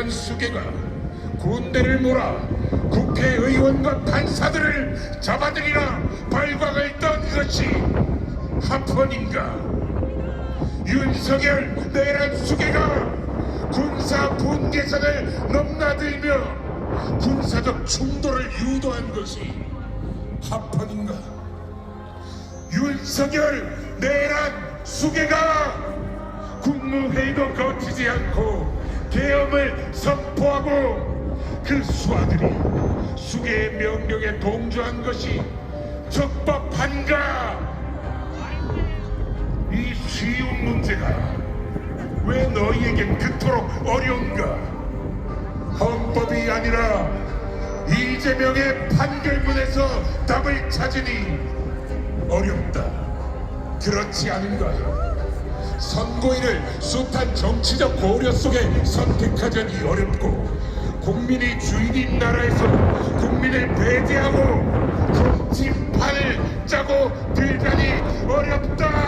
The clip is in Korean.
내란 수계가 군대를 몰아 국회의원과 판사들을 잡아들이라 발광을 떤 것이 합헌인가? 윤석열 내란 수계가 군사 분계선을 넘나들며 군사적 충돌을 유도한 것이 합헌인가? 윤석열 내란 수계가 국무회의도 거치지 않고 계엄을 선포하고 그 수하들이 수계의 명령에 동조한 것이 적법한가? 이 쉬운 문제가 왜 너희에겐 그토록 어려운가? 헌법이 아니라 이재명의 판결문에서 답을 찾으니 어렵다. 그렇지 않은가? 선고일을 숱한 정치적 고려 속에 선택하자니 어렵고 국민이 주인인 나라에서 국민을 배제하고 정치판을 짜고 들자니 어렵다.